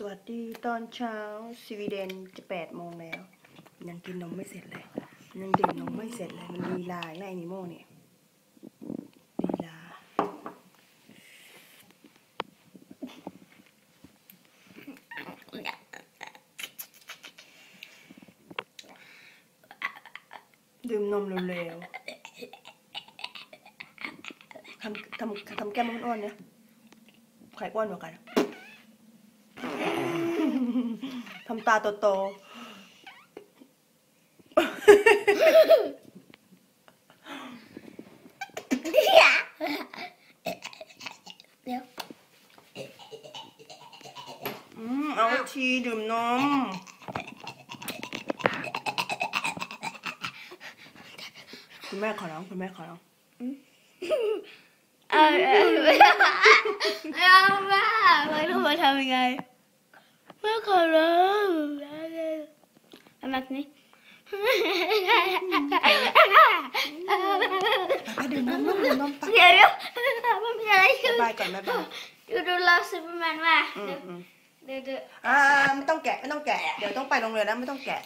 สวัสดีตอนเช้าสวีเดนจะแปดโมงแล้ว ยังกินนมไม่เสร็จเลย ยังดื่มนมไม่เสร็จเลย มันลีลาไงไอ้นิโม่เนี่ยลีลาดื่มนมเร็วๆทำทำทำแก้มอ้วนๆเนี่ยใครอ้วนกว่ากัน ทำตาโตๆอืมเอาทีดื่มนม คุณแม่ขอร้อง คุณแม่ขอร้องเอาเอาเอาแม่ไม่รู้ว่าทำยังไง แม่ขอร้องทำ แบบนี้ไปดื่มนมลูกดื่มนมไปเดี๋ยวเดี๋ยวมันเป็นอะไรขึ้นบายก่อนแม่บ้ายดูดูเราซูเปอร์แมนมาอืมอืมเดี๋ยวเดี๋ยวอ่าไม่ต้องแกะไม่ต้องแกะ เดี๋ยวต้องไปโรงเรียนแล้วไม่ต้องแกะ